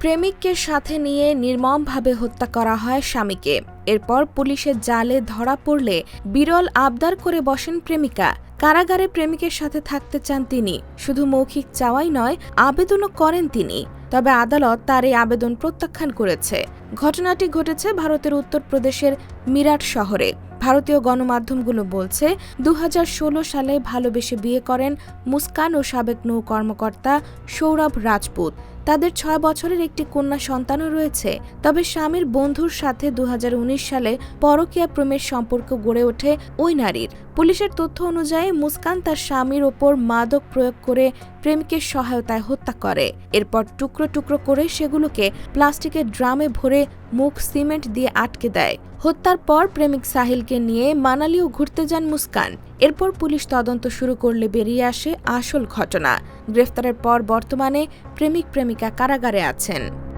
প্রেমিককে সাথে নিয়ে নির্মমভাবে হত্যা করা হয় স্বামীকে। এরপর পুলিশের জালে ধরা পড়লে বিরল আবদার করে বসেন প্রেমিকা। কারাগারে প্রেমিকের সাথে থাকতে চান তিনি। শুধু মৌখিক চাওয়াই নয়, আবেদনও করেন তিনি। তবে আদালত তার এই আবেদন প্রত্যাখ্যান করেছে। ঘটনাটি ঘটেছে ভারতের উত্তরপ্রদেশের মিরাট শহরে। ভারতীয় গণমাধ্যমগুলো বলছে দু হাজার ষোলো সালে ভালোবেসে বিয়ে করেন মুস্কান ও সাবেক নৌ কর্মকর্তা সৌরভ রাজপুত। তাদের ছয় বছরের একটি কন্যা সন্তানও রয়েছে। তবে স্বামীর বন্ধুর সাথে দু হাজার উনিশ সালে পরকীয়া প্রেমের সম্পর্ক গড়ে ওঠে ওই নারীর। পুলিশের তথ্য অনুযায়ী মুস্কান তার স্বামীর ওপর মাদক প্রয়োগ করে প্রেমিকের সহায়তায় হত্যা করে। এরপর টুকরো টুকরো করে সেগুলোকে প্লাস্টিকের ড্রামে ভরে মুখ সিমেন্ট দিয়ে আটকে দেয়। হত্যার পর প্রেমিক সাহিলকে নিয়ে মানালিও ঘুরতে যান মুস্কান। এরপর পুলিশ তদন্ত শুরু করলে বেরিয়ে আসে আসল ঘটনা। গ্রেফতারের পর বর্তমানে প্রেমিক প্রেমিকা কারাগারে আছেন।